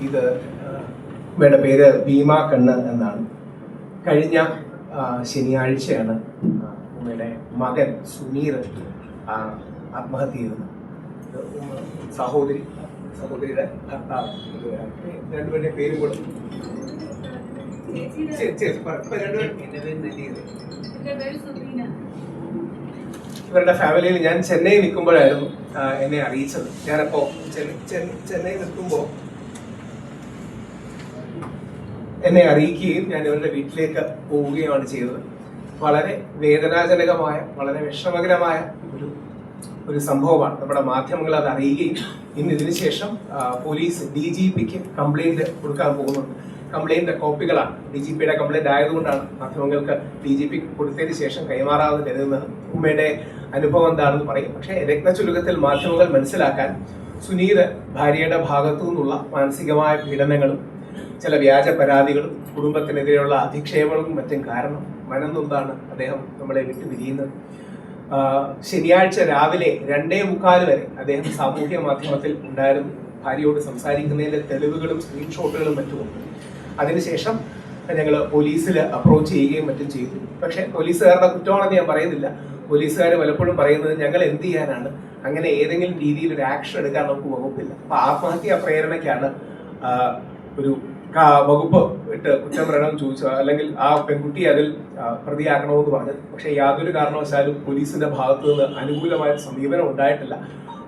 ഇത് ഉമ്മയുടെ പേര് ഭീമ കണ്ണ് എന്നാണ്. കഴിഞ്ഞ ശനിയാഴ്ചയാണ് ഉമ്മയുടെ മകൻ സുനീർ ആ, ആത്മഹത്യ ചെയ്തത്. സഹോദരി സഹോദരിയുടെ ഭർത്താവ്. രണ്ടുപേരുടെ പേര് കൂടെ. ഇവരുടെ ഫാമിലിയിൽ ഞാൻ ചെന്നൈ നിൽക്കുമ്പോഴായിരുന്നു എന്നെ അറിയിച്ചത്. ഞാനപ്പോ ചെന്നൈ നിൽക്കുമ്പോൾ എന്നെ അറിയിക്കുകയും ഞാൻ ഇവരുടെ വീട്ടിലേക്ക് പോവുകയുമാണ് ചെയ്തത്. വളരെ വേദനാജനകമായ വളരെ വിഷമകരമായ ഒരു ഒരു സംഭവമാണ്. നമ്മുടെ മാധ്യമങ്ങൾ അത് അറിയുകയും ഇന്ന് ഇതിനു ശേഷം പോലീസ് ഡി ജി പിക്ക് കംപ്ലൈന്റ് കൊടുക്കാൻ പോകുന്നുണ്ട്. കംപ്ലൈന്റ് കോപ്പികളാണ്. ഡി ജി പിയുടെ കംപ്ലൈന്റ് ആയതുകൊണ്ടാണ് മാധ്യമങ്ങൾക്ക് ഡി ജി പി കൊടുത്തതിന് ശേഷം കൈമാറാതെ കരുതുന്നത്. ഉമ്മയുടെ അനുഭവം എന്താണെന്ന് പറയും. പക്ഷേ രത്നചുരുക്കത്തിൽ മാധ്യമങ്ങൾ മനസ്സിലാക്കാൻ സുനീത് ഭാര്യയുടെ ഭാഗത്തു നിന്നുള്ള മാനസികമായ പീഡനങ്ങളും ചില വ്യാജ പരാതികളും കുടുംബത്തിനെതിരെയുള്ള അധിക്ഷേപങ്ങളും മറ്റും കാരണം മനംനൊന്താണ് അദ്ദേഹം നമ്മളെ വിട്ടു പിരിയുന്നത് ആ, ശനിയാഴ്ച രാവിലെ രണ്ടേ മുക്കാൽ വരെ അദ്ദേഹം സാമൂഹ്യ മാധ്യമത്തിൽ ഉണ്ടായിരുന്നു. ഭാര്യയോട് സംസാരിക്കുന്നതിന്റെ തെളിവുകളും സ്ക്രീൻഷോട്ടുകളും മറ്റുമുണ്ട് അതിനുശേഷം ഞങ്ങൾ പോലീസിൽ അപ്രോച്ച് ചെയ്യുകയും മറ്റും ചെയ്തു. പക്ഷേ പോലീസുകാരുടെ കുറ്റമാണെന്ന് ഞാൻ പറയുന്നില്ല. പോലീസുകാർ പലപ്പോഴും പറയുന്നത് ഞങ്ങൾ എന്ത് ചെയ്യാനാണ്? അങ്ങനെ ഏതെങ്കിലും രീതിയിൽ ഒരു ആക്ഷൻ എടുക്കാൻ നമുക്ക് വകുപ്പില്ല. അപ്പൊ ആത്മഹത്യാ പ്രേരണയ്ക്കാണ് ഒരു വകുപ്പ് ഇട്ട് കുറ്റപ്രകടനം ചോദിച്ചു. അല്ലെങ്കിൽ ആ പെൺകുട്ടി അതിൽ പ്രതിയാക്കണമെന്ന് പറഞ്ഞു. പക്ഷേ യാതൊരു കാരണവശാലും പോലീസിന്റെ ഭാഗത്തു നിന്ന് അനുകൂലമായ സമീപനം ഉണ്ടായിട്ടില്ല.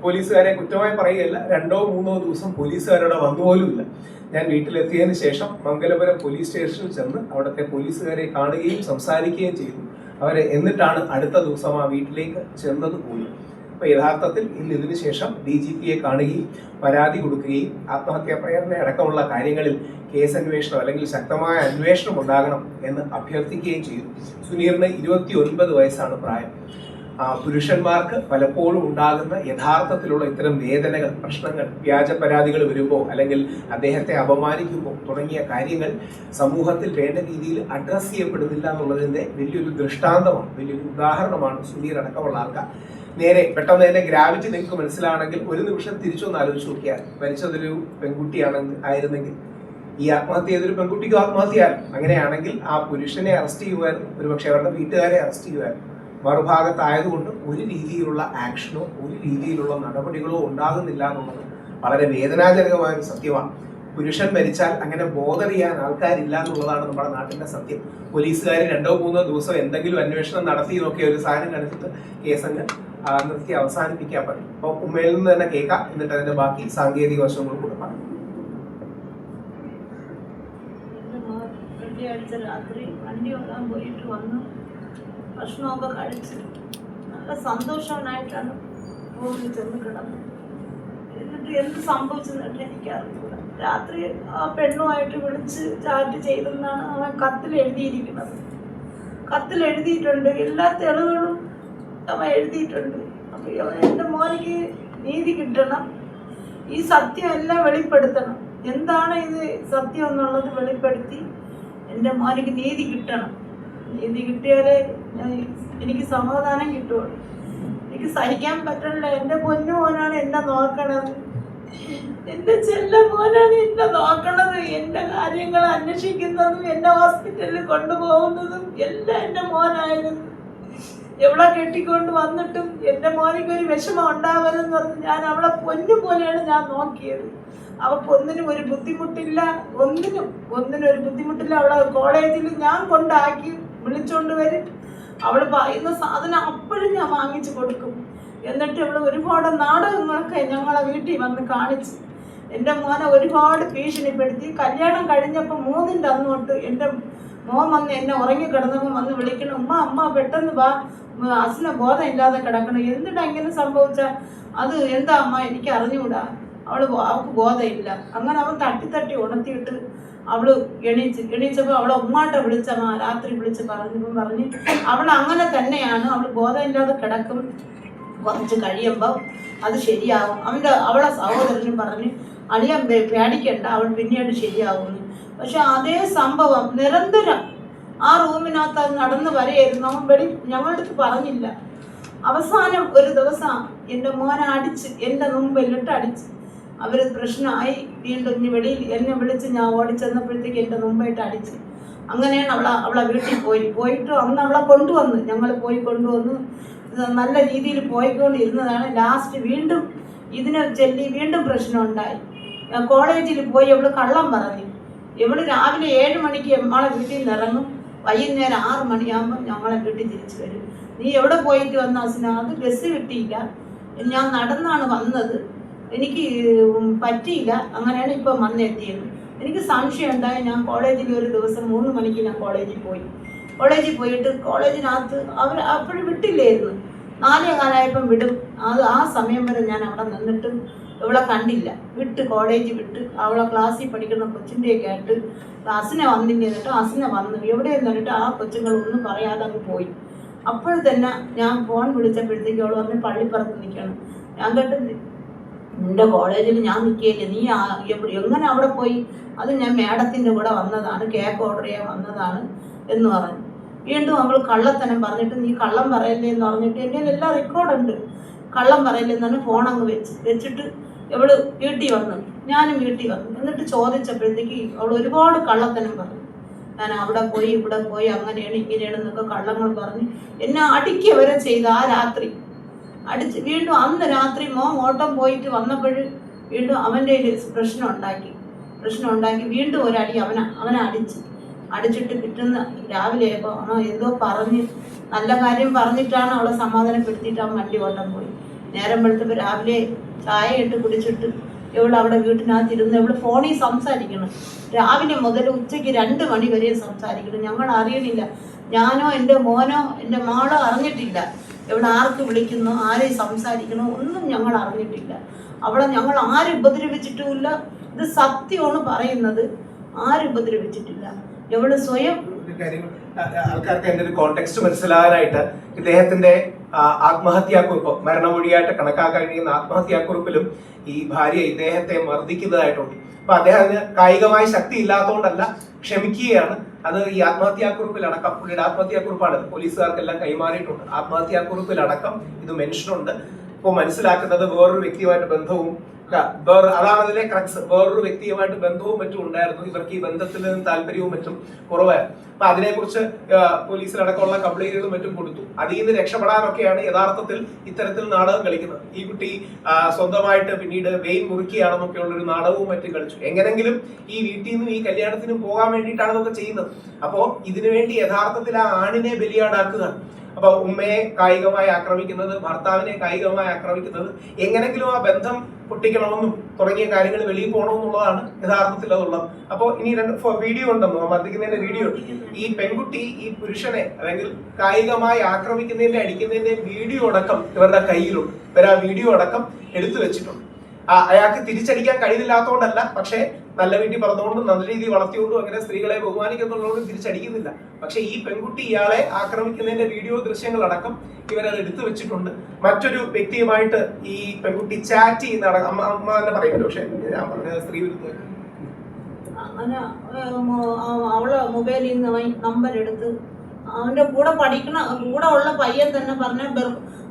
പോലീസുകാരെ കുറ്റമായി പറയുകയല്ല രണ്ടോ മൂന്നോ ദിവസം പോലീസുകാരോട് വന്നുപോലുമില്ല. ഞാൻ വീട്ടിലെത്തിയതിനു ശേഷം മംഗലപുരം പോലീസ് സ്റ്റേഷനിൽ ചെന്ന് അവിടുത്തെ പോലീസുകാരെ കാണുകയും സംസാരിക്കുകയും ചെയ്തു. അവരെ എന്നിട്ടാണ് അടുത്ത ദിവസം ആ വീട്ടിലേക്ക് ചെന്നത് പോലും. അപ്പൊ യഥാർത്ഥത്തിൽ ഇതിനു ശേഷം ഡി ജി പിയെ കാണുകയും പരാതി കൊടുക്കുകയും ആത്മഹത്യാ പ്രേരണ അടക്കമുള്ള കാര്യങ്ങളിൽ കേസ് അന്വേഷണം അല്ലെങ്കിൽ ശക്തമായ അന്വേഷണം ഉണ്ടാകണം എന്ന് അഭ്യർത്ഥിക്കുകയും ചെയ്തു. സുനീറിന് ഇരുപത്തി ഒൻപത് വയസ്സാണ് പ്രായം. പുരുഷന്മാർക്ക് പലപ്പോഴും ഉണ്ടാകുന്ന യഥാർത്ഥത്തിലുള്ള ഇത്തരം വേദനകൾ പ്രശ്നങ്ങൾ വ്യാജ പരാതികൾ വരുമ്പോൾ അല്ലെങ്കിൽ അദ്ദേഹത്തെ അപമാനിക്കുമ്പോൾ തുടങ്ങിയ കാര്യങ്ങൾ സമൂഹത്തിൽ വേണ്ട രീതിയിൽ അഡ്രസ്സ് ചെയ്യപ്പെടുന്നില്ല എന്നുള്ളതിന്റെ വലിയൊരു ദൃഷ്ടാന്തമാണ് വലിയൊരു ഉദാഹരണമാണ് സുനീർ അടക്കമുള്ള ആൾക്കാർ. നേരെ പെട്ടെന്ന് തന്നെ ഗ്രാവിറ്റി നിങ്ങൾക്ക് മനസ്സിലാണെങ്കിൽ ഒരു നിമിഷം തിരിച്ചൊന്ന് ആലോചിച്ച് നോക്കിയാൽ മരിച്ചതൊരു പെൺകുട്ടിയാണെങ്കിൽ ആയിരുന്നെങ്കിൽ. ഈ ആത്മഹത്യ ചെയ്തൊരു പെൺകുട്ടിക്ക് ആത്മഹത്യയാലും അങ്ങനെയാണെങ്കിൽ ആ പുരുഷനെ അറസ്റ്റ് ചെയ്യുമായിരുന്നു ഒരുപക്ഷെ അവരുടെ വീട്ടുകാരെ അറസ്റ്റ് ചെയ്യുമായിരുന്നു മറുഭാഗത്തായതുകൊണ്ട് ഒരു രീതിയിലുള്ള ആക്ഷനോ ഒരു രീതിയിലുള്ള നടപടികളോ ഉണ്ടാകുന്നില്ല എന്നുള്ളത് വളരെ വേദനാജനകമായ ഒരു സത്യമാണ്. പുരുഷൻ മരിച്ചാൽ അങ്ങനെ ബോധർ ചെയ്യാൻ ആൾക്കാരില്ല എന്നുള്ളതാണ് നമ്മുടെ നാട്ടിന്റെ സത്യം. പോലീസുകാർ രണ്ടോ മൂന്നോ ദിവസം എന്തെങ്കിലും അന്വേഷണം നടത്തി നോക്കിയ ഒരു സാധനം കണ്ടിട്ട് കേസങ്ങ് ആ, നിർത്തി അവസാനിപ്പിക്കാൻ പറ്റും അപ്പോൾ ഉമ്മയിൽ നിന്ന് തന്നെ കേൾക്കാം. എന്നിട്ട് അതിന്റെ ബാക്കി സാങ്കേതിക വശങ്ങളും കൂടെ പറയും. വെള്ളിയാഴ്ച രാത്രി വണ്ടി ഓടാൻ വന്നു. ഭക്ഷണമൊക്കെ കഴിച്ച്. നല്ല സന്തോഷവനായിട്ടാണ് റൂമിൽ ചെന്ന് കിടന്നത്. എന്നിട്ട് എന്ത് സംഭവിച്ചെന്നിട്ട് എനിക്കറിയില്ല രാത്രി ആ പെണ്ണുമായിട്ട് വിളിച്ച് ചാറ്റ് ചെയ്തെന്നാണ് അവൻ കത്തിൽ എഴുതിയിരിക്കുന്നത്. കത്തിൽ എഴുതിയിട്ടുണ്ട്. എല്ലാ തെളിവുകളും അവൻ എഴുതിയിട്ടുണ്ട്. അപ്പോൾ എന്റെ മോനിക്ക് നീതി കിട്ടണം. ഈ സത്യം എല്ലാം വെളിപ്പെടുത്തണം. എന്താണ് ഇത് സത്യം എന്നുള്ളത് വെളിപ്പെടുത്തി എന്റെ മോനിക്ക് നീതി കിട്ടണം. നീതി കിട്ടിയാലേ എനിക്ക് സമാധാനം കിട്ടുള്ളൂ. എനിക്ക് സഹിക്കാൻ പറ്റണില്ല. എന്റെ പൊന്നു മോനാണ് എന്നെ നോക്കണത്. എന്റെ ചെല്ല മോനാണ് എന്നെ നോക്കണത്. എന്റെ കാര്യങ്ങൾ അന്വേഷിക്കുന്നതും എന്നെ ഹോസ്പിറ്റലിൽ കൊണ്ടുപോകുന്നതും എല്ലാം എന്റെ മോനായിരുന്നു. എവിടെ കെട്ടിക്കൊണ്ട് വന്നിട്ടും എന്റെ മോനിക്ക് ഒരു വിഷമം ഉണ്ടാവരുതെന്ന് പറഞ്ഞ് ഞാൻ അവളെ പൊന്നു പോലെയാണ് ഞാൻ നോക്കിയത്. അവൾക്ക് ഒന്നിനും ഒരു ബുദ്ധിമുട്ടില്ല ഒന്നിനും ഒന്നിനും ഒരു ബുദ്ധിമുട്ടില്ല. അവളെ കോളേജിൽ ഞാൻ കൊണ്ടാക്കി വിളിച്ചോണ്ട് വരും. അവൾ പറയുന്ന സാധനം അപ്പോഴും ഞാൻ വാങ്ങിച്ചു കൊടുക്കും. എന്നിട്ട് അവൾ ഒരുപാട് നാടകങ്ങളൊക്കെ ഞങ്ങളെ വീട്ടിൽ വന്ന് കാണിച്ചു എന്റെ മോനെ ഒരുപാട് ഭീഷണിപ്പെടുത്തി. കല്യാണം കഴിഞ്ഞപ്പോൾ മൂന്നിന്റെ അന്ന് എന്റെ മോൻ വന്ന് എന്നെ ഉറങ്ങി കിടന്നപ്പോൾ വന്ന് വിളിക്കണം. ഉമ്മ അമ്മ പെട്ടെന്ന് വാ. അസിന ബോധം ഇല്ലാതെ കിടക്കണം. എന്തിനാ ഇങ്ങനെ സംഭവിച്ച? അത് എന്താ അമ്മ? എനിക്ക് അറിഞ്ഞുകൂടാ അവൾ ബോ- അവൾക്ക് ബോധമില്ല. അങ്ങനെ അവൻ തട്ടി തട്ടി ഉണർത്തിയിട്ട് അവൾ എണീച്ച് എണീച്ചപ്പോൾ അവളെ ഉമ്മാട്ട വിളിച്ചമ്മ രാത്രി വിളിച്ച് പറഞ്ഞപ്പം പറഞ്ഞ് അവൾ അങ്ങനെ തന്നെയാണ്. അവൾ ബോധമില്ലാതെ കിടക്കും. കുറച്ച് കഴിയുമ്പോൾ അത് ശരിയാവും. അവന്റെ അവളെ സഹോദരനും പറഞ്ഞ് അളിയാൻ പേടിക്കണ്ട. അവൾ പിന്നീട് ശരിയാവുമെന്ന്. പക്ഷെ അതേ സംഭവം നിരന്തരം ആ റൂമിനകത്ത് അത് നടന്നു വരെയായിരുന്നു. അവൻ വെളി ഞങ്ങളുടെ അടുത്ത് പറഞ്ഞില്ല. അവസാനം ഒരു ദിവസം എന്റെ മോനെ അടിച്ച് എന്റെ മുമ്പിലിട്ട് അടിച്ച് അവർ പ്രശ്നമായി. വീണ്ടും ഇനി വെളിയിൽ എന്നെ വിളിച്ച് ഞാൻ ഓടിച്ചെന്നപ്പോഴത്തേക്ക് എന്റെ മുമ്പായിട്ട് അടിച്ച്. അങ്ങനെയാണ് അവളെ അവളെ വീട്ടിൽ പോയി. പോയിട്ട് അന്ന് അവളെ കൊണ്ടുവന്ന് ഞങ്ങൾ പോയി കൊണ്ടുവന്ന് നല്ല രീതിയിൽ പോയിക്കൊണ്ടിരുന്നതാണ്. ലാസ്റ്റ് വീണ്ടും ഇതിനെ ചൊല്ലി വീണ്ടും പ്രശ്നം ഉണ്ടായി. കോളേജിൽ പോയി അവൾ കള്ളം പറഞ്ഞു. ഇവൾ രാവിലെ ഏഴ് മണിക്ക് നമ്മളെ വീട്ടിൽ നിന്ന് ഇറങ്ങും. വൈകുന്നേരം ആറ് മണിയാകുമ്പോൾ ഞങ്ങളെ വീട്ടിൽ തിരിച്ചു വരും. നീ എവിടെ പോയിട്ട് വന്ന അസിന? അത് ബസ് കിട്ടിയില്ല. ഞാൻ നടന്നാണ് വന്നത്. എനിക്ക് പറ്റിയില്ല. അങ്ങനെയാണ് ഇപ്പം വന്നെത്തിയത്. എനിക്ക് സംശയം ഉണ്ടായി. ഞാൻ കോളേജിൽ ഒരു ദിവസം മൂന്ന് മണിക്ക് ഞാൻ കോളേജിൽ പോയി. കോളേജിൽ പോയിട്ട് കോളേജിനകത്ത് അവർ അപ്പോഴും വിട്ടില്ലായിരുന്നു. നാലേ കാലമായപ്പം വിടും. അത് ആ സമയം വരെ ഞാൻ അവിടെ നിന്നിട്ടും ഇവളെ കണ്ടില്ല. വിട്ട് കോളേജ് വിട്ട് അവളെ ക്ലാസ്സിൽ പഠിക്കുന്ന കൊച്ചിന്റെയൊക്കെ ആയിട്ട് അസിനെ വന്നില്ല എന്നിട്ട് അസിനെ വന്നു. എവിടെ എന്നിട്ട് ആ കൊച്ചുങ്ങൾ ഒന്നും പറയാതെ അങ്ങ് പോയി. അപ്പോൾ തന്നെ ഞാൻ ഫോൺ വിളിച്ചപ്പോഴത്തേക്ക് അവൾ പറഞ്ഞ് പള്ളിപ്പുറത്ത് നിൽക്കണം. ഞാൻ കേട്ട് നിന്റെ കോളേജിൽ ഞാൻ നിൽക്കുകയില്ല. നീ എങ്ങനെ അവിടെ പോയി? അത് ഞാൻ മേഡത്തിന്റെ കൂടെ വന്നതാണ്. കേക്ക് ഓർഡർ ചെയ്യാൻ വന്നതാണ്. എന്ന് പറഞ്ഞു. വീണ്ടും അവൾ കള്ളത്തനം പറഞ്ഞിട്ട് നീ കള്ളം പറയല്ലേ? എന്ന് പറഞ്ഞിട്ട് എന്റെ എല്ലാം റെക്കോർഡുണ്ട് കള്ളം പറയില്ലെന്നാണ് ഫോൺ അങ്ങ് വെച്ച് വെച്ചിട്ട് ഇവൾ വീട്ടിൽ വന്നു. ഞാനും വീട്ടിൽ വന്നു. എന്നിട്ട് ചോദിച്ചപ്പോഴത്തേക്ക് അവൾ ഒരുപാട് കള്ളത്തനം പറഞ്ഞു. ഞാൻ അവിടെ പോയി ഇവിടെ പോയി അങ്ങനെയാണ് ഇങ്ങനെയാണ് എന്നൊക്കെ കള്ളങ്ങൾ പറഞ്ഞ് എന്നെ അടിക്കുക വരെ ചെയ്ത് ആ രാത്രി. അടിച്ച് വീണ്ടും അന്ന് രാത്രി മോൻ ഓട്ടം പോയിട്ട് വന്നപ്പോൾ വീണ്ടും അവന്റെ പ്രശ്നം ഉണ്ടാക്കി. പ്രശ്നം ഉണ്ടാക്കി വീണ്ടും ഒരടി അവനെ അവനെ അടിച്ച്. അടിച്ചിട്ട് പിറ്റുന്ന രാവിലെ അവൻ എന്തോ പറഞ്ഞ് നല്ല കാര്യം പറഞ്ഞിട്ടാണ് അവളെ സമാധാനപ്പെടുത്തിയിട്ട് അവൻ വണ്ടി ഓട്ടം പോയി. നേരം വെളുത്തപ്പോൾ രാവിലെ ചായ ഇട്ട് കുടിച്ചിട്ട് ഇവൾ അവിടെ വീട്ടിനകത്ത് ഇരുന്ന് ഇവൾ ഫോണിൽ സംസാരിക്കണം. രാവിലെ മുതൽ ഉച്ചയ്ക്ക് രണ്ട് മണി വരെ സംസാരിക്കണം. ഞങ്ങൾ അറിയണില്ല. ഞാനോ എന്റെ മോനോ എന്റെ മോളോ അറിഞ്ഞിട്ടില്ല. ഇവിടെ ആർക്ക് വിളിക്കുന്നു ആരെ സംസാരിക്കുന്നു ഒന്നും ഞങ്ങൾ അറിഞ്ഞിട്ടില്ല. അവളെ ഞങ്ങൾ ആരും ഉപദ്രവിച്ചിട്ടുമില്ല. ഇത് സത്യമാണ് പറയുന്നത്. ആരും ഉപദ്രവിച്ചിട്ടില്ല. ഇവൾ സ്വയം ആൾക്കാർക്ക് എന്റെ ഒരു കോണ്ടെക്സ്റ്റ് മനസ്സിലാകാനായിട്ട് ഇദ്ദേഹത്തിന്റെ ആത്മഹത്യാക്കുറിപ്പ് മരണമൊഴിയായിട്ട് കണക്കാക്കാൻ കഴിയുന്ന ആത്മഹത്യാക്കുറിപ്പിലും ഈ ഭാര്യ ഇദ്ദേഹത്തെ മർദ്ദിക്കുന്നതായിട്ടുണ്ട്. അപ്പൊ അദ്ദേഹത്തിന് കായികമായ ശക്തി ഇല്ലാത്തതുകൊണ്ടല്ല ക്ഷമിക്കുകയാണ്. അത് ഈ ആത്മഹത്യാക്കുറിപ്പിലടക്കം പുള്ളിയുടെ ആത്മഹത്യാക്കുറിപ്പാണ്. പോലീസുകാർക്കെല്ലാം കൈമാറിയിട്ടുണ്ട്. ആത്മഹത്യാക്കുറിപ്പിലടക്കം ഇത് മെൻഷനുണ്ട് ഇപ്പോൾ മനസ്സിലാക്കുന്നത് വേറൊരു വ്യക്തിയുമായിട്ട് ബന്ധവും വേറെ അതാണ് അതിലെ ക്രക്സ് വേറൊരു വ്യക്തിയുമായിട്ട് ബന്ധവും മറ്റും ഉണ്ടായിരുന്നു. ഇവർക്ക് ഈ ബന്ധത്തിൽ നിന്ന് താല്പര്യവും മറ്റും കുറവായിരുന്നു. അപ്പൊ അതിനെക്കുറിച്ച് പോലീസിലടക്കമുള്ള കംപ്ലൈന്റുകളും മറ്റും കൊടുത്തു. അതിൽ നിന്ന് രക്ഷപ്പെടാനൊക്കെയാണ് യഥാർത്ഥത്തിൽ ഇത്തരത്തിൽ നാടകം കളിക്കുന്നത്. ഈ കുട്ടി സ്വന്തമായിട്ട് പിന്നീട് വെയിൻ മുറുക്കിയാണെന്നൊക്കെയുള്ളൊരു നാടകവും മറ്റും കളിച്ചു. എങ്ങനെങ്കിലും ഈ വീട്ടിൽ നിന്നും ഈ കല്യാണത്തിനും പോകാൻ വേണ്ടിയിട്ടാണ് ഇതൊക്കെ ചെയ്യുന്നത്. അപ്പോ ഇതിനു വേണ്ടി യഥാർത്ഥത്തിൽ ആ ആണിനെ ബലിയാടാക്കുക അപ്പൊ ഉമ്മയെ കായികമായി ആക്രമിക്കുന്നത് ഭർത്താവിനെ കായികമായി ആക്രമിക്കുന്നത് എങ്ങനെങ്കിലും ആ ബന്ധം പൊട്ടിക്കണമെന്നും തുടങ്ങിയ കാര്യങ്ങൾ വെളിയിൽ പോകണമെന്നുള്ളതാണ് യഥാർത്ഥത്തിൽ അതുള്ളത്. അപ്പോൾ ഇനി രണ്ട് വീഡിയോ ഉണ്ടെന്നോ മർദ്ദിക്കുന്നതിന്റെ വീഡിയോ ഈ പെൺകുട്ടി ഈ പുരുഷനെ അല്ലെങ്കിൽ കായികമായി ആക്രമിക്കുന്നതിന്റെ അടിക്കുന്നതിന്റെ വീഡിയോ അടക്കം ഇവരുടെ കയ്യിലുണ്ട്. ഇവർ ആ വീഡിയോ അടക്കം എടുത്തു വെച്ചിട്ടുണ്ട്. അയാൾക്ക് തിരിച്ചടിക്കാൻ കഴിവില്ലാത്തതുകൊണ്ടല്ല പക്ഷേ നല്ല വീട്ടിൽ പറഞ്ഞുകൊണ്ടും നല്ല രീതിയിൽ വളർത്തിക്കൊണ്ടും അങ്ങനെ സ്ത്രീകളെ ബഹുമാനിക്കുന്നുള്ളതുകൊണ്ടും തിരിച്ചടിക്കുന്നില്ല. പക്ഷേ ഈ പെൺകുട്ടി ഇയാളെ ആക്രമിക്കുന്നതിന്റെ വീഡിയോ ദൃശ്യങ്ങളടക്കം ഇവരത് എടുത്തു വെച്ചിട്ടുണ്ട്. മറ്റൊരു വ്യക്തിയുമായിട്ട് ഈ പെൺകുട്ടി ചാറ്റ് ചെയ്യുന്ന അമ്മ അമ്മ തന്നെ പറയുമല്ലോ. പക്ഷേ ഞാൻ പറഞ്ഞത് സ്ത്രീ വിരുദ്ധ അവളെ മൊബൈലിൽ നിന്ന് നമ്പർ എടുത്ത് അവന്റെ കൂടെ പഠിക്കണ കൂടെ ഉള്ള പയ്യൻ തന്നെ പറഞ്ഞ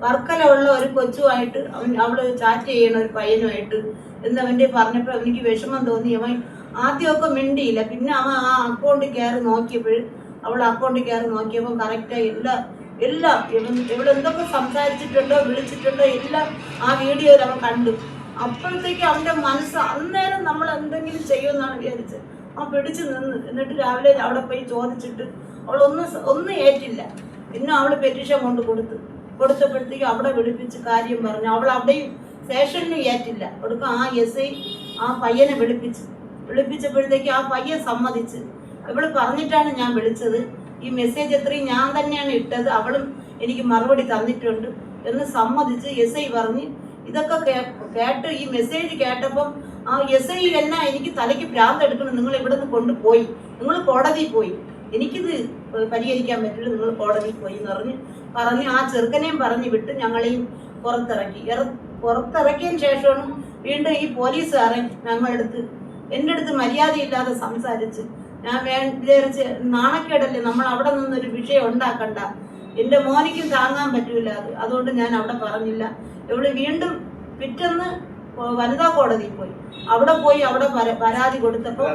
വർക്കല ഉള്ള ഒരു കൊച്ചുമായിട്ട് അവൻ അവൾ ചാറ്റ് ചെയ്യണ ഒരു പയ്യനുമായിട്ട് എന്ന് അവന്റെ പറഞ്ഞപ്പോൾ അവനിക്ക് വിഷമം തോന്നി. അവൻ ആദ്യമൊക്കെ മിണ്ടിയില്ല. പിന്നെ അവൻ ആ അക്കൗണ്ട് കയറി നോക്കിയപ്പോൾ അവൾ അക്കൗണ്ട് കയറി നോക്കിയപ്പോൾ കറക്റ്റായി എല്ലാ എല്ലാം ഇവളെന്തൊക്കെ സംസാരിച്ചിട്ടുണ്ടോ വിളിച്ചിട്ടുണ്ടോ എല്ലാം ആ വീഡിയോയിൽ അവൻ കണ്ടു. അപ്പോഴത്തേക്ക് അവന്റെ മനസ്സ് അന്നേരം നമ്മൾ എന്തെങ്കിലും ചെയ്യുമെന്നാണ് വിചാരിച്ചത്. ആ പിടിച്ചു നിന്ന് എന്നിട്ട് രാവിലെ അവിടെ പോയി ചോദിച്ചിട്ട് അവൾ ഒന്നും ഒന്നും ഏറ്റില്ല. പിന്നെ അവൾ പെറ്റീഷൻ കൊണ്ട് കൊടുത്തു. കൊടുത്തപ്പോഴത്തേക്ക് അവിടെ വിളിപ്പിച്ച് കാര്യം പറഞ്ഞു. അവൾ അവിടെയും സ്റ്റേഷനിലും ഏറ്റില്ല. കൊടുക്കും ആ എസ് ഐ ആ പയ്യനെ വിളിപ്പിച്ച്. വിളിപ്പിച്ചപ്പോഴത്തേക്ക് ആ പയ്യൻ സമ്മതിച്ച്. ഇവൾ പറഞ്ഞിട്ടാണ് ഞാൻ വിളിച്ചത്. ഈ മെസ്സേജ് എത്രയും ഞാൻ തന്നെയാണ് ഇട്ടത്. അവളും എനിക്ക് മറുപടി തന്നിട്ടുണ്ട് എന്ന് സമ്മതിച്ച് എസ് ഐ പറഞ്ഞ്. ഇതൊക്കെ കേട്ട് ഈ മെസ്സേജ് കേട്ടപ്പം ആ എസ് ഐ എന്നാ എനിക്ക് തലയ്ക്ക് ഭ്രാന്ത് എടുക്കണം നിങ്ങൾ ഇവിടെ നിന്ന് കൊണ്ടുപോയി. നിങ്ങൾ കോടതിയിൽ പോയി. എനിക്കിത് പരിഹരിക്കാൻ പറ്റില്ല. നിങ്ങൾ കോടതിയിൽ പോയി എന്ന് പറഞ്ഞ് പറഞ്ഞ് ആ ചെറുക്കനെയും പറഞ്ഞു വിട്ട് ഞങ്ങളെയും പുറത്തിറക്കി. ഇറ- പുറത്തിറക്കിയതിന് ശേഷമാണ് വീണ്ടും ഈ പോലീസുകാരൻ ഞങ്ങളെടുത്ത് എന്റെ അടുത്ത് മര്യാദയില്ലാതെ സംസാരിച്ച് ഞാൻ വേ വിചാരിച്ച് നാണക്കേടല്ലേ നമ്മൾ അവിടെ നിന്നൊരു വിഷയം ഉണ്ടാക്കണ്ട. എന്റെ മോനിക്കും താങ്ങാൻ പറ്റൂല അത്. അതുകൊണ്ട് ഞാൻ അവിടെ പറഞ്ഞില്ല. ഇവിടെ വീണ്ടും പിറ്റന്ന് വനിതാ കോടതിയിൽ പോയി. അവിടെ പോയി അവിടെ പരാതി കൊടുത്തപ്പോൾ.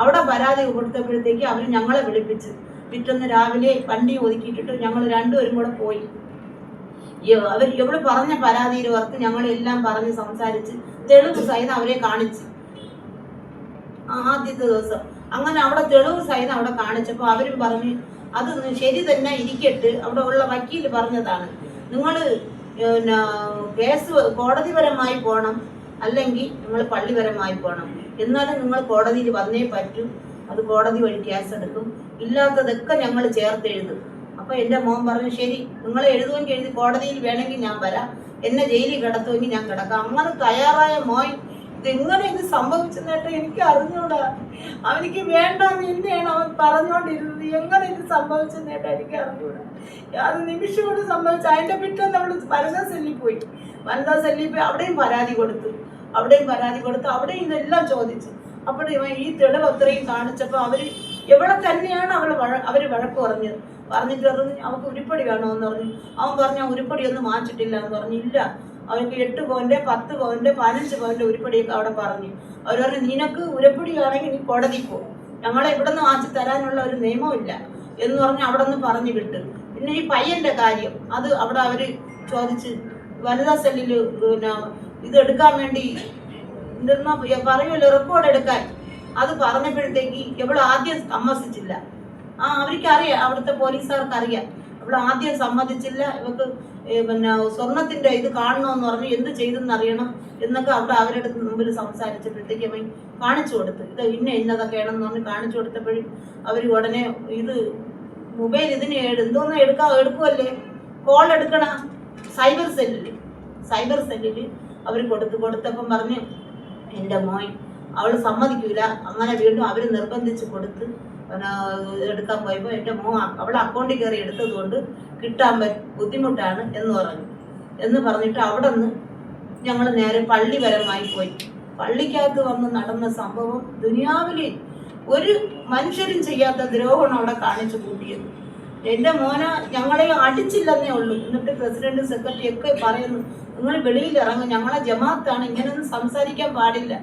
അവിടെ പരാതി കൊടുത്തപ്പോഴത്തേക്ക് അവർ ഞങ്ങളെ വിളിപ്പിച്ച്. പിറ്റേന്ന് രാവിലെ വണ്ടി ഒതുക്കിയിട്ടിട്ട് ഞങ്ങൾ രണ്ടുപേരും കൂടെ പോയി. അവർ എവിടെ പറഞ്ഞ പരാതിയിൽ വർക്ക് ഞങ്ങളെല്ലാം പറഞ്ഞ് സംസാരിച്ച് തെളിവ് സഹിതം അവരെ കാണിച്ച്. ആദ്യത്തെ ദിവസം. അങ്ങനെ അവിടെ തെളിവ് സഹിതം അവിടെ കാണിച്ചപ്പോൾ അവരും പറഞ്ഞ് അത് ശരി തന്നെ ഇരിക്കട്ട്. അവിടെ ഉള്ള വക്കീൽ പറഞ്ഞതാണ്. നിങ്ങൾ കേസ് കോടതിപരമായി പോകണം അല്ലെങ്കിൽ നിങ്ങൾ പള്ളിപരമായി പോകണം എന്നാലും നിങ്ങൾ കോടതിയിൽ വന്നേ പറ്റൂ. അത് കോടതി വഴി കേസ് എടുക്കും. ഇല്ലാത്തതൊക്കെ ഞങ്ങൾ ചേർത്ത് എഴുതും. അപ്പൊ എന്റെ മോൻ പറഞ്ഞു ശരി നിങ്ങൾ എഴുതുമെങ്കിൽ എഴുതി കോടതിയിൽ വേണമെങ്കിൽ ഞാൻ വരാം. എന്നെ ജയിലിൽ കിടത്തുമെങ്കിൽ ഞാൻ കിടക്കാം. അങ്ങനെ തയ്യാറായ മോൻ ഇതെങ്ങനെ ഇത് സംഭവിച്ചെന്നിട്ട് എനിക്ക് അറിഞ്ഞൂടാ. അവനിക്ക് വേണ്ടെന്ന് എന്നെയാണ് അവൻ പറഞ്ഞുകൊണ്ടിരുന്നത് എങ്ങനെ ഇത് സംഭവിച്ചെന്നിട്ട് എനിക്ക് അറിഞ്ഞൂടാ. അത് നിമിഷം കൊണ്ട് സംഭവിച്ചു. അതിന്റെ പിറ്റേന്ന് അവൾ വനിതാ സെല്ലിൽ പോയി. വനിതാ സെല്ലിൽ പോയി അവിടെയും പരാതി കൊടുത്തു. അവിടെയും പരാതി കൊടുത്ത് അവിടെയും ഇതെല്ലാം ചോദിച്ചു. അപ്പോൾ ഇവൻ ഈ തെളിവ് അത്രയും കാണിച്ചപ്പോൾ അവർ എവിടെ തന്നെയാണ് അവൾ അവർ വഴക്ക് പറഞ്ഞത്. പറഞ്ഞിട്ട് പറഞ്ഞു അവൾക്ക് ഉരുപ്പടി വേണമെന്ന് പറഞ്ഞു. അവൻ പറഞ്ഞു "ആ ഉരുപ്പടി ഒന്നും വാങ്ങിച്ചിട്ടില്ല എന്ന് പറഞ്ഞു. ഇല്ല. അവർക്ക് എട്ട് പോയിന്റ് പത്ത് പോയിന്റ് പതിനഞ്ച് പോയിന്റ് ഉരുപ്പടിയൊക്കെ അവിടെ പറഞ്ഞു. അവർ പറഞ്ഞു നിനക്ക് ഉരുപ്പടി വേണമെങ്കിൽ നീ കോടതി പോ. ഞങ്ങളെ ഇവിടെ നിന്ന് വാങ്ങിച്ച് തരാനുള്ള ഒരു നിയമമില്ല എന്ന് പറഞ്ഞ് അവിടെ നിന്ന് പറഞ്ഞു വിട്ടു. പിന്നെ ഈ പയ്യന്റെ കാര്യം അത് അവിടെ അവർ ചോദിച്ച് വനിതാ സെല്ലിൽ പിന്നെ ഇത് എടുക്കാൻ വേണ്ടി എന്തെന്നാ പറയുമല്ലോ റെക്കോർഡ് എടുക്കാൻ. അത് പറഞ്ഞപ്പോഴത്തേക്ക് ഇവൾ ആദ്യം സമ്മതിച്ചില്ല. ആ അവർക്ക് അറിയാം അവിടുത്തെ പോലീസുകാർക്ക് അറിയാം അവൾ ആദ്യം സമ്മതിച്ചില്ല ഇവക്ക് പിന്നെ സ്വർണത്തിന്റെ ഇത് കാണണമെന്ന് പറഞ്ഞു എന്ത് ചെയ്തെന്ന് അറിയണം എന്നൊക്കെ അവിടെ അവരുടെ മുമ്പിൽ സംസാരിച്ചപ്പോഴത്തേക്ക് അവൻ കാണിച്ചു കൊടുത്തു. ഇത് ഇന്ന ഇന്നതൊക്കെയാണെന്ന് പറഞ്ഞ് കാണിച്ചു കൊടുത്തപ്പോഴും അവർ ഉടനെ ഇത് മൊബൈൽ ഇതിന് എന്തോന്ന് എടുക്കാ എടുക്കുമല്ലേ കോൾ എടുക്കണ? സൈബർ സെല്ലിൽ സൈബർ സെല്ലിൽ അവർ കൊടുത്തു കൊടുത്തപ്പം പറഞ്ഞു എന്റെ മോൻ അവൾ സമ്മതിക്കൂല. അങ്ങനെ വീണ്ടും അവർ നിർബന്ധിച്ച് കൊടുത്ത് എടുക്കാൻ പോയപ്പോൾ എന്റെ മോൻ അവൾ അക്കൗണ്ടിൽ കയറി എടുത്തതുകൊണ്ട് കിട്ടാൻ ബുദ്ധിമുട്ടാണ് എന്ന് പറഞ്ഞു. എന്ന് പറഞ്ഞിട്ട് അവിടെ നിന്ന് ഞങ്ങൾ നേരെ പള്ളിപരമായി പോയി. പള്ളിക്കകത്ത് വന്ന് നടന്ന സംഭവം ദുനിയാവിൽ ഒരു മനുഷ്യരും ചെയ്യാത്ത ദ്രോഹമാണ് അവിടെ കാണിച്ചു കൂട്ടിയത്. എന്റെ മോനെ ഞങ്ങളെ അടിച്ചില്ലെന്നേ ഉള്ളൂ. എന്നിട്ട് പ്രസിഡന്റ് സെക്രട്ടറി ഒക്കെ പറയുന്നു നിങ്ങൾ വെളിയിൽ ഇറങ്ങും ഞങ്ങളെ ജമാത്താണ് ഇങ്ങനെയൊന്നും സംസാരിക്കാൻ പാടില്ല.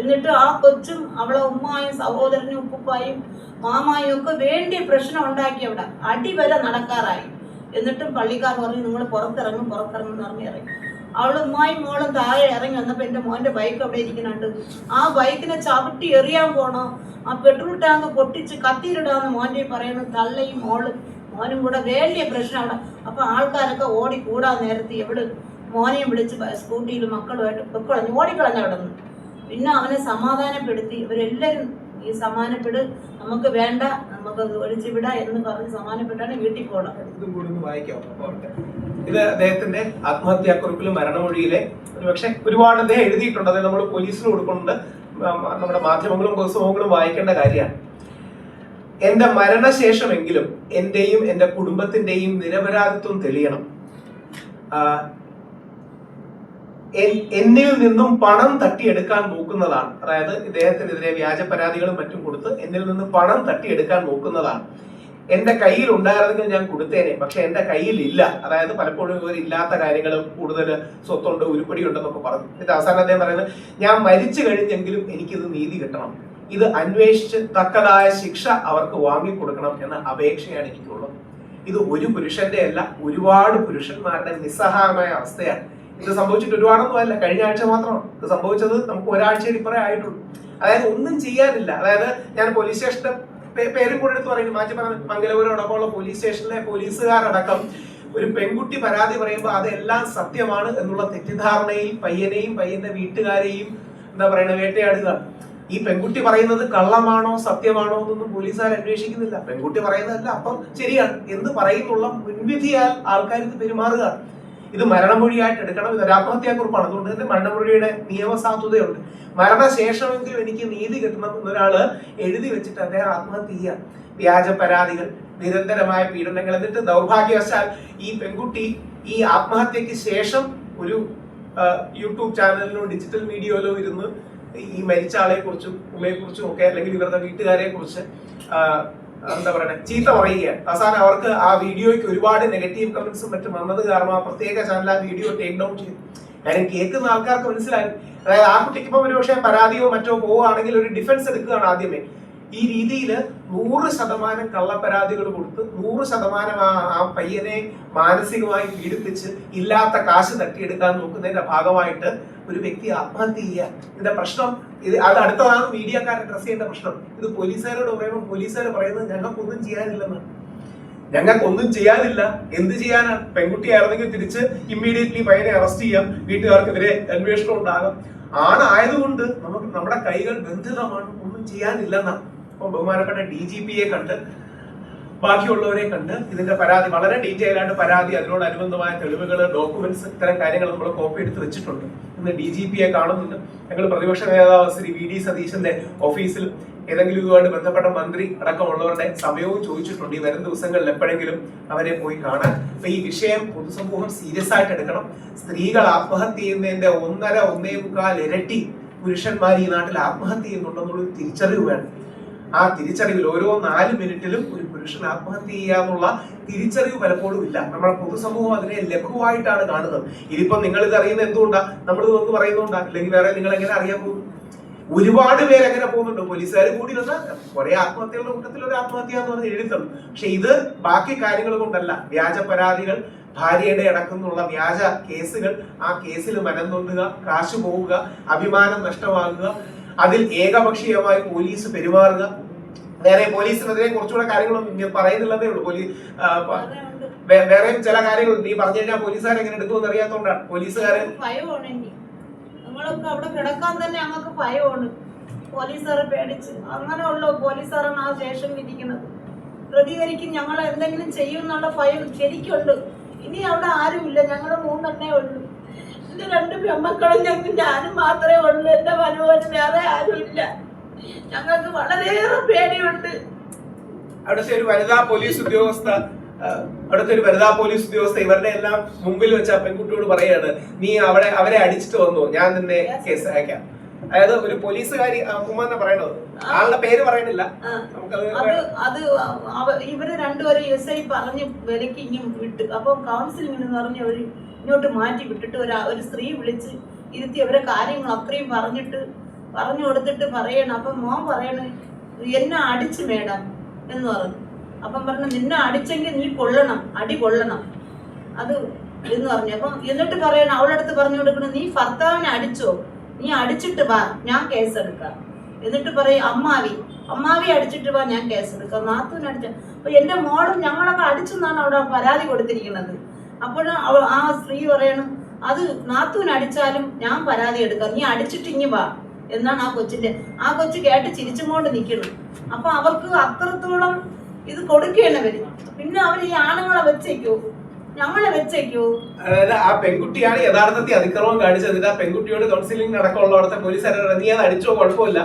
എന്നിട്ട് ആ കൊച്ചും അവളെ ഉമ്മായും സഹോദരനും ഉപ്പുപ്പായും മാമായും ഒക്കെ വേണ്ടിയ പ്രശ്നം ഉണ്ടാക്കി അവിടെ. അടി വരെ നടക്കാറായി. എന്നിട്ടും പള്ളിക്കാർ പറഞ്ഞു നിങ്ങൾ പുറത്തിറങ്ങും പുറത്തിറങ്ങും എന്ന് പറഞ്ഞ് ഇറങ്ങി. അവൾ ഉമ്മായും മോളും താഴെ ഇറങ്ങി വന്നപ്പോൾ എന്റെ മോന്റെ ബൈക്ക് അവിടെ ഇരിക്കുന്നുണ്ട്. ആ ബൈക്കിനെ ചവിട്ടി എറിയാൻ പോണോ? ആ പെട്രോൾ ടാങ്ക് പൊട്ടിച്ച് കത്തിയിടാന്ന് മോന്റെ പറയണം തള്ളയും മോളും. മോനും കൂടെ വേണ്ടിയ പ്രശ്നം അവിടെ അപ്പൊ ആൾക്കാരൊക്കെ ഓടി കൂടാൻ നേരത്തെ എവിടെ മോനെയും വിളിച്ച് സ്കൂട്ടിയിൽ മക്കളുമായിട്ട് പൊക്കളഞ്ഞ് ഓടിക്കളഞ്ഞ അവിടെ നിന്ന് പിന്നെ അവനെ സമാധാനപ്പെടുത്തി ഇവരെല്ലാരും ഈ സമാനപ്പെട് നമുക്ക് വേണ്ട നമുക്ക് ഒഴിച്ചു വിടാ എന്ന് പറഞ്ഞ് സമാനപ്പെട്ടാണ് വീട്ടിൽ പോകണം ഇതും അദ്ദേഹത്തിന്റെ ആത്മഹത്യാക്കുറിപ്പിലും മരണമൊഴിയിലെ പക്ഷെ ഒരുപാട് അദ്ദേഹം എഴുതിയിട്ടുണ്ട്. അത് നമ്മൾ പോലീസിന് കൊടുക്കുന്നുണ്ട്. നമ്മുടെ മാധ്യമങ്ങളും പുസ്തകങ്ങളും വായിക്കേണ്ട കാര്യമാണ്. എന്റെ മരണശേഷമെങ്കിലും എന്റെയും എന്റെ കുടുംബത്തിന്റെയും നിരപരാധിത്വം തെളിയണം. എന്നിൽ നിന്നും പണം തട്ടിയെടുക്കാൻ നോക്കുന്നതാണ്. അതായത് ഇദ്ദേഹത്തിനെതിരെ വ്യാജ പരാതികളും മറ്റും കൊടുത്ത് എന്നിൽ നിന്ന് പണം തട്ടിയെടുക്കാൻ നോക്കുന്നതാണ്. എന്റെ കയ്യിൽ ഉണ്ടായിരുന്നെങ്കിൽ ഞാൻ കൊടുത്തേനെ പക്ഷെ എന്റെ കയ്യിൽ ഇല്ല അതായത് പലപ്പോഴും ഇവർ ഇല്ലാത്ത കാര്യങ്ങൾ കൂടുതൽ സ്വത്തുണ്ട് ഉരുപ്പടി ഉണ്ടെന്നൊക്കെ പറഞ്ഞു. എന്നിട്ട് അവസാനം അദ്ദേഹം പറയുന്നത് ഞാൻ മരിച്ചു കഴിഞ്ഞെങ്കിലും എനിക്കിത് നീതി കിട്ടണം. ഇത് അന്വേഷിച്ച് തക്കതായ ശിക്ഷ അവർക്ക് വാങ്ങിക്കൊടുക്കണം എന്ന അപേക്ഷയാണ് എനിക്കുള്ളത്. ഇത് ഒരു പുരുഷന്റെ അല്ല ഒരുപാട് പുരുഷന്മാരുടെ നിസ്സഹായമായ അവസ്ഥയാണ്. ഇത് സംഭവിച്ചിട്ട് ഒരുപാടൊന്നും അല്ല കഴിഞ്ഞ ആഴ്ച മാത്രമാണ്. ഇത് സംഭവിച്ചത് നമുക്ക് ഒരാഴ്ചയിൽ ഇപ്പറേ ആയിട്ടുള്ളൂ. അതായത് ഒന്നും ചെയ്യാനില്ല. അതായത് ഞാൻ പോലീസ് സ്റ്റേഷന്റെ പേരും കൂടെ എടുത്ത് പറയുന്നു. മാറ്റി പറഞ്ഞു മംഗലപുരം അടക്കമുള്ള പോലീസ് സ്റ്റേഷനിലെ പോലീസുകാരടക്കം ഒരു പെൺകുട്ടി പരാതി പറയുമ്പോൾ അതെല്ലാം സത്യമാണ് എന്നുള്ള തെറ്റിദ്ധാരണയിൽ പയ്യനെയും പയ്യന്റെ വീട്ടുകാരെയും എന്താ പറയുക വേട്ടയാടുക. ഈ പെൺകുട്ടി പറയുന്നത് കള്ളമാണോ സത്യമാണോ എന്നൊന്നും പോലീസുകാർ അന്വേഷിക്കുന്നില്ല. പെൺകുട്ടി പറയുന്നതല്ല അപ്പം ശരിയാണ്. എന്ന് പറയുന്നുള്ള മുൻവിധിയാൽ ആൾക്കാർ ഇത് പെരുമാറുക. ഇത് മരണമൊഴിയായിട്ട് എടുക്കണം. ഇത് ഒരു ആത്മഹത്യാക്കുറിപ്പാണ് അതുകൊണ്ട് തന്നെ മരണമൊഴിയുടെ നിയമസാധുതയുണ്ട്. മരണശേഷമെങ്കിലും എനിക്ക് നീതി കിട്ടണം എന്നൊരാൾ എഴുതി വെച്ചിട്ട് അദ്ദേഹം ആത്മഹത്യ ചെയ്യുക. വ്യാജ പരാതികൾ നിരന്തരമായ പീഡനങ്ങൾ. എന്നിട്ട് ദൗർഭാഗ്യവശാൽ ഈ പെൺകുട്ടി ഈ ആത്മഹത്യക്ക് ശേഷം ഒരു യൂട്യൂബ് ചാനലിലോ ഡിജിറ്റൽ മീഡിയയിലോ ഇരുന്ന് ഈ മരിച്ച ആളെ കുറിച്ചും ഉമ്മയെ കുറിച്ചും ഒക്കെ അല്ലെങ്കിൽ ഇവരുടെ വീട്ടുകാരെ കുറിച്ച് എന്താ പറയുക ചീത്ത പറയുകയാണ്. അവസാനം അവർക്ക് ആ വീഡിയോയ്ക്ക് ഒരുപാട് നെഗറ്റീവ് കമന്റ്സും മറ്റും വന്നത് കാരണം ആ പ്രത്യേക ചാനൽ ആ വീഡിയോ ടേക്ക് ഡൗൺ ചെയ്തു. കാര്യം കേൾക്കുന്ന ആൾക്കാർക്ക് മനസ്സിലായി. അതായത് ആ കുട്ടിക്ക് ഇപ്പം ഒരു പക്ഷേ പരാതിയോ മറ്റോ പോവുകയാണെങ്കിൽ ഒരു ഡിഫൻസ് എടുക്കുകയാണ് ആദ്യമേ. ഈ രീതിയിൽ നൂറ് ശതമാനം കള്ളപ്പരാതികൾ കൊടുത്ത് നൂറ് ശതമാനം ആ ആ പയ്യനെ മാനസികമായി പീഡിപ്പിച്ച് ഇല്ലാത്ത കാശ് തട്ടിയെടുക്കാൻ നോക്കുന്നതിന്റെ ഭാഗമായിട്ട് ഒരു വ്യക്തി ആത്മഹത്യ ചെയ്യുക. ഇതിന്റെ പ്രശ്നം ഇത് അത് അടുത്തതാണ് മീഡിയക്കാർ അഡ്രസ് ചെയ്യേണ്ട പ്രശ്നം. ഇത് പോലീസുകാരോട് പറയുമ്പോൾ പോലീസുകാർ പറയുന്നത് ഞങ്ങൾക്കൊന്നും ചെയ്യാനില്ലെന്ന്. ഞങ്ങൾക്കൊന്നും ചെയ്യാനില്ല. എന്ത് ചെയ്യാനാണ് പെൺകുട്ടിയായിരുന്നെങ്കിൽ തിരിച്ച് ഇമ്മീഡിയറ്റ്ലി പയ്യനെ അറസ്റ്റ് ചെയ്യാം. വീട്ടുകാർക്കെതിരെ അന്വേഷണം ഉണ്ടാകാം. ആണായതുകൊണ്ട് നമുക്ക് നമ്മുടെ കൈകൾ ബന്ധിതമാണ്. ഒന്നും ചെയ്യാനില്ലെന്നാണ് അപ്പം ബഹുമാനപ്പെട്ട ഡി ജി പിയെ കണ്ട് ബാക്കിയുള്ളവരെ കണ്ട് ഇതിന്റെ പരാതി വളരെ ഡീറ്റെയിൽ ആയിട്ട് പരാതി അതിനോടനുബന്ധമായ തെളിവുകൾ ഡോക്യുമെന്റ്സ് ഇത്തരം കാര്യങ്ങൾ നമ്മൾ കോപ്പി എടുത്ത് വെച്ചിട്ടുണ്ട്. ഇന്ന് ഡി ജി പിയെ കാണുന്നുണ്ട്. ഞങ്ങൾ പ്രതിപക്ഷ നേതാവ് ശ്രീ വി ഡി സതീശന്റെ ഓഫീസിൽ ഏതെങ്കിലും ഇതുമായിട്ട് ബന്ധപ്പെട്ട മന്ത്രി അടക്കമുള്ളവരുടെ സമയവും ചോദിച്ചിട്ടുണ്ട്. ഈ വരും ദിവസങ്ങളിൽ എപ്പോഴെങ്കിലും അവരെ പോയി കാണാൻ. അപ്പൊ ഈ വിഷയം പൊതുസമൂഹം സീരിയസ് ആയിട്ട് എടുക്കണം. സ്ത്രീകൾ ആത്മഹത്യ ചെയ്യുന്നതിന്റെ ഒന്നര ഒന്നേ മുക്കാൽ ഇരട്ടി പുരുഷന്മാർ ഈ നാട്ടിൽ ആത്മഹത്യ ചെയ്യുന്നുണ്ടെന്നുള്ള തിരിച്ചറിവ് വേണം. ആ തിരിച്ചറിവിൽ ഓരോ നാല് മിനിറ്റിലും ഒരു പുരുഷൻ ആത്മഹത്യ ചെയ്യാന്നുള്ള തിരിച്ചറിവ് പലപ്പോഴും ഇല്ല. നമ്മുടെ പൊതുസമൂഹം അതിനെ ലഘുവായിട്ടാണ് കാണുന്നത്. ഇതിപ്പോ നിങ്ങൾ ഇത് അറിയുന്നത് എന്തുകൊണ്ടാ? നമ്മൾ ഇതൊന്ന് പറയുന്നുണ്ടാ അല്ലെങ്കിൽ വേറെ നിങ്ങൾ എങ്ങനെ അറിയാൻ പോകും? ഒരുപാട് പേര് എങ്ങനെ പോകുന്നുണ്ട്. പോലീസുകാർ കൂടി വന്നാൽ കുറെ ആത്മഹത്യകളുടെ കൂട്ടത്തിൽ ഒരു ആത്മഹത്യ എന്ന് പറഞ്ഞ് എഴുതും പക്ഷെ ഇത് ബാക്കി കാര്യങ്ങൾ കൊണ്ടല്ല. വ്യാജ പരാതികൾ ഭാര്യയുടെ അടക്കമുള്ള വ്യാജ കേസുകൾ ആ കേസിൽ മനംനൊണ്ടുക കാശ് പോവുക അഭിമാനം നഷ്ടമാകുക അതിൽ ഏകപക്ഷീയമായി പോലീസ് പെരുമാറുക വേറെ പോലീസിനെതിരെ കുറച്ചുകൂടെ കാര്യങ്ങളൊന്നും പറയുന്നില്ലെന്നേ ഉള്ളൂ. പോലീസ്. വേറെയും ചില കാര്യങ്ങളുണ്ട് നീ പറഞ്ഞു കഴിഞ്ഞാൽ പോലീസുകാർ എങ്ങനെ എടുക്കുമെന്ന് അറിയാത്തോണ്ടാണ്. പോലീസുകാരെ കിടക്കാൻ തന്നെ പോലീസുകാരെ പേടിച്ച്. അങ്ങനെയുള്ള പോലീസുകാരാണ് ആ ശേഷം ഇരിക്കുന്നത് പ്രതികരിക്കും ഞങ്ങൾ എന്തെങ്കിലും ചെയ്യും ഭയം ശരിക്കുണ്ട്. ഇനി അവിടെ ആരുമില്ല. ഞങ്ങൾ മൂന്നെണ്ണേ ഉള്ളൂ. എന്റെ രണ്ട് പെമ്മക്കളും ഞങ്ങൾ ഞാനും മാത്രമേ ഉള്ളൂ. എന്റെ മനോഹരൻ വേറെ ആരുമില്ല. ഞങ്ങൾക്ക് വളരെയേറെ പേടിയുണ്ട്. അവിടുത്തെ ഒരു വനിതാ പോലീസ് ഉദ്യോഗസ്ഥ അവിടുത്തെ ഒരു വനിതാ പോലീസ് ഉദ്യോഗസ്ഥ ഇവരുടെ എല്ലാം മുമ്പിൽ വെച്ച ആ പെൺകുട്ടിയോട് പറയാണ് നീ അവിടെ അവരെ അടിച്ചിട്ട് വന്നു ഞാൻ നിന്നെ കേസ് അയക്കാം. അതായത് ഒരു പോലീസുകാരി ഉമ്മ പറയണത്? ആളുടെ പേര് പറയണില്ല. അത് അത് ഇവർ രണ്ടുപേരും എസ് ഐ പറഞ്ഞ് വിലക്ക് ഇങ്ങും വിട്ട് അപ്പം കൗൺസിലിംഗ് എന്ന് പറഞ്ഞ് അവർ ഇങ്ങോട്ട് മാറ്റി വിട്ടിട്ട് ഒരു ഒരു സ്ത്രീ വിളിച്ച് ഇരുത്തി അവരെ കാര്യങ്ങൾ അത്രയും പറഞ്ഞിട്ട് പറഞ്ഞു കൊടുത്തിട്ട് പറയണം. അപ്പം മോൻ പറയണേ എന്നെ അടിച്ചു മേഡം എന്ന് പറഞ്ഞു. അപ്പം പറഞ്ഞു നിന്നെ അടിച്ചെങ്കിൽ നീ കൊള്ളണം അടി കൊള്ളണം. അത് എന്ന് പറഞ്ഞു. അപ്പം എന്നിട്ട് പറയണം അവളുടെ അടുത്ത് പറഞ്ഞു കൊടുക്കണം നീ ഭർത്താവിനെ അടിച്ചോ? നീ അടിച്ചിട്ട് വാ ഞാൻ കേസെടുക്കാം എന്നിട്ട് പറയും അമ്മാവി അമ്മാവി അടിച്ചിട്ട് വാ ഞാൻ കേസെടുക്കാം നാത്തൂൻ അടിച്ച അപ്പൊ എന്റെ മോളും ഞങ്ങളൊക്കെ അടിച്ചെന്നാണ് അവിടെ പരാതി കൊടുത്തിരിക്കുന്നത്. അപ്പോഴും ആ സ്ത്രീ പറയണം അത് നാത്തൂന് അടിച്ചാലും ഞാൻ പരാതി എടുക്കാം നീ അടിച്ചിട്ട് ഇങ്ങി വാ. എന്നാണ് ആ കൊച്ചിന്റെ ആ കൊച്ചു കേട്ട് ചിരിച്ചുകൊണ്ട് നിൽക്കണം അപ്പൊ അവർക്ക് അത്രത്തോളം ഇത് കൊടുക്കുകയാണ് വരും. പിന്നെ അവർ ഈ ആണുങ്ങളെ വെച്ചേക്കോ. ഞങ്ങളെ വെച്ചേക്കോ. അതായത് ആ പെൺകുട്ടിയാണ് യഥാർത്ഥത്തിൽ അതിക്രമം കാണിച്ചത്. ആ പെൺകുട്ടിയോട് കൗൺസിലിംഗ് അടക്കമുള്ള അവിടുത്തെ പോലീസുകാരെ നീ അത് അടിച്ചോ കുഴപ്പമില്ല.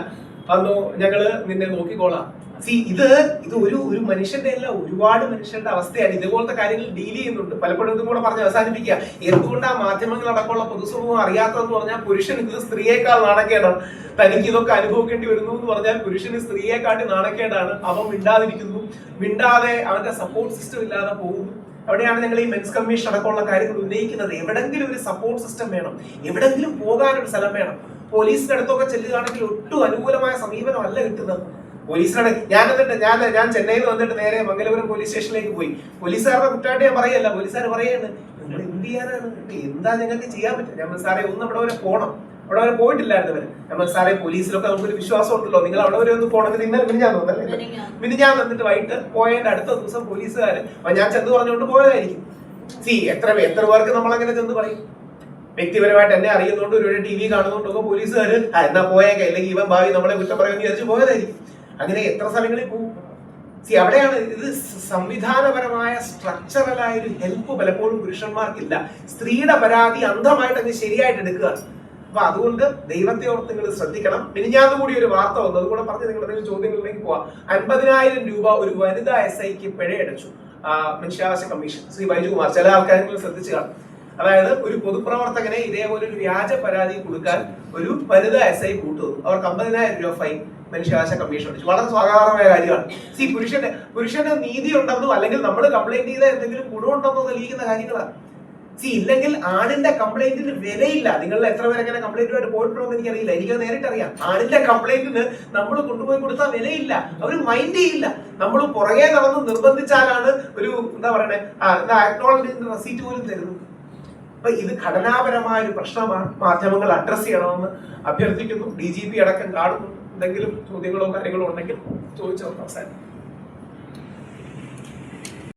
വന്നു ഞങ്ങൾ നിന്നെ നോക്കിക്കോളാം. സി ഇത് ഇത് ഒരു ഒരു മനുഷ്യന്റെ അല്ല ഒരുപാട് മനുഷ്യരുടെ അവസ്ഥയാണ്. ഇതുപോലത്തെ കാര്യങ്ങൾ ഡീൽ ചെയ്യുന്നുണ്ട്. പലപ്പോഴും ഇതും കൂടെ പറഞ്ഞ് അവസാനിപ്പിക്കുക. എന്തുകൊണ്ട് ആ മാധ്യമങ്ങൾ അടക്കമുള്ള പൊതുസമൂഹം അറിയാത്തതെന്ന് പറഞ്ഞാൽ പുരുഷൻ ഇത് സ്ത്രീയേക്കാൾ നാണക്കേടാണ്. തനിക്ക് ഇതൊക്കെ അനുഭവിക്കേണ്ടി വരുന്നു എന്ന് പറഞ്ഞാൽ പുരുഷന് സ്ത്രീയെക്കാട്ടി നാണക്കേടാണ്. അവൻ മിണ്ടാതിരിക്കുന്നു. മിണ്ടാതെ അവന്റെ സപ്പോർട്ട് സിസ്റ്റം ഇല്ലാതെ പോകുന്നു. അവിടെയാണ് ഞങ്ങൾ ഈ മെൻസ് കമ്മീഷൻ അടക്കമുള്ള കാര്യങ്ങൾ ഉന്നയിക്കുന്നത്. എവിടെങ്കിലും ഒരു സപ്പോർട്ട് സിസ്റ്റം വേണം. എവിടെങ്കിലും പോകാനൊരു സ്ഥലം വേണം. പോലീസിന്റെ അടുത്തൊക്കെ ചെല്ലുകയാണെങ്കിൽ ഒട്ടും അനുകൂലമായ സമീപനമല്ല കിട്ടുന്നത്. പോലീസിനാണ് ഞാൻ എന്നിട്ട് ഞാൻ ഞാൻ ചെന്നൈയിൽ നിന്ന് വന്നിട്ട് നേരെ മംഗലപുരം പോലീസ് സ്റ്റേഷനിലേക്ക് പോയി. പോലീസുകാരുടെ കുറ്റമായിട്ട് ഞാൻ പറയല്ല. പോലീസുകാർ പറയാണ് നിങ്ങൾ എന്ത് ചെയ്യാനാണ്? എന്താ നിങ്ങൾക്ക് ചെയ്യാൻ പറ്റും ഞാൻ സാറേ ഒന്ന് അവിടെ വരെ പോകണം അവിടെ വരെ പോയിട്ടില്ലായിരുന്നു വരെ നമ്മൾ സാറേ പോലീസിലൊക്കെ നമുക്കൊരു വിശ്വാസം ഉണ്ടല്ലോ. നിങ്ങൾ അവിടെ വരെ ഒന്ന് പോകണമെങ്കിൽ ഇന്നലെ പിന്നെ ഞാൻ തോന്നല്ലേ പിന്നെ ഞാൻ വന്നിട്ട് വൈകിട്ട് പോയതിന്റെ അടുത്ത ദിവസം പോലീസുകാർ അപ്പൊ ഞാൻ ചെന്ന് പറഞ്ഞുകൊണ്ട് പോയതായിരിക്കും. സി എത്ര എത്ര പേർക്ക് നമ്മൾ അങ്ങനെ ചെന്ന് പറയും? വ്യക്തിപരമായിട്ട് എന്നെ അറിയുന്നതുകൊണ്ട് ഒരു ടി വി കാണുന്നതുകൊണ്ടൊക്കെ പോലീസുകാർ "ആ, എന്നാ പോയേക്കാം. അല്ലെങ്കിൽ ഇവൻ ഭാവി നമ്മളെ കുറ്റം പറയുമെന്ന് വിചാരിച്ച് പോയതായിരിക്കും. അങ്ങനെ എത്ര സ്ഥലങ്ങളിൽ പോകും? സി അവിടെയാണ് ഇത് സംവിധാനപരമായ സ്ട്രക്ചറലായ ഒരു ഹെൽപ്പ് പലപ്പോഴും പുരുഷന്മാർക്കില്ല. സ്ത്രീയുടെ പരാതി അന്ധമായിട്ട് അങ്ങ് ശരിയായിട്ട് എടുക്കുക. അപ്പൊ അതുകൊണ്ട് ദൈവത്തെ ഓർത്ത് നിങ്ങൾ ശ്രദ്ധിക്കണം. മിനിഞ്ഞാന്ന് കൂടി ഒരു വാർത്ത വന്നു. അതുകൂടെ പറഞ്ഞ് നിങ്ങൾ എന്തെങ്കിലും ചോദ്യങ്ങളിലേക്ക് പോവാം. അൻപതിനായിരം രൂപ ഒരു വനിതാ എസ് ഐക്ക് പിഴയടച്ചു. മനുഷ്യാവകാശ കമ്മീഷൻ. ശ്രീ ബൈജുകുമാർ ചില ആൾക്കാരെങ്കിലും ശ്രദ്ധിച്ചു കാണും. അതായത് ഒരു പൊതുപ്രവർത്തകനെ ഇതേപോലെ ഒരു വ്യാജ പരാതി കൊടുക്കാൻ ഒരു വനിതാ എസ് ഐ കൂട്ടുന്നു. അവർക്ക് അമ്പതിനായിരം രൂപ ഫൈൻ മനുഷ്യാവകാശ കമ്മീഷൻ അടിച്ചു. വളരെ സ്വാഗതമായ കാര്യമാണ്. സി പുരുഷന്റെ പുരുഷന്റെ നീതി ഉണ്ടെന്നോ അല്ലെങ്കിൽ നമ്മൾ കംപ്ലൈന്റ് ചെയ്ത എന്തെങ്കിലും ഗുണമുണ്ടെന്നോ തെളിയിക്കുന്ന കാര്യങ്ങളാണ്. സി ഇല്ലെങ്കിൽ ആണിന്റെ കംപ്ലൈന്റിന് വിലയില്ല. നിങ്ങൾ എത്ര പേരെ അങ്ങനെ കംപ്ലൈന്റുമായിട്ട് പോയിട്ടുണ്ടോ എന്ന് എനിക്കറിയില്ല. എനിക്ക് നേരിട്ട് അറിയാം. ആണിന്റെ കംപ്ലൈന്റിന് നമ്മൾ കൊണ്ടുപോയി കൊടുത്താൽ വിലയില്ല. അവർ മൈൻഡ് ചെയ്യില്ല. നമ്മൾ പുറകെ നടന്ന് നിർബന്ധിച്ചാലാണ് ഒരു എന്താ പറയണേ? ആ എന്താ ആക്നോളജിന്റെ റെസീറ്റ് പോലും തരുന്നത്. അപ്പൊ ഇത് ഘടനാപരമായ ഒരു പ്രശ്നമാണ് മാധ്യമങ്ങൾ അഡ്രസ് ചെയ്യണമെന്ന് അഭ്യർത്ഥിക്കുന്നു. ഡി ജി പി അടക്കം കാണുന്നു എന്തെങ്കിലും ചോദ്യങ്ങളോ കാര്യങ്ങളോ ഉണ്ടെങ്കിൽ ചോദിച്ചോ അവസാനം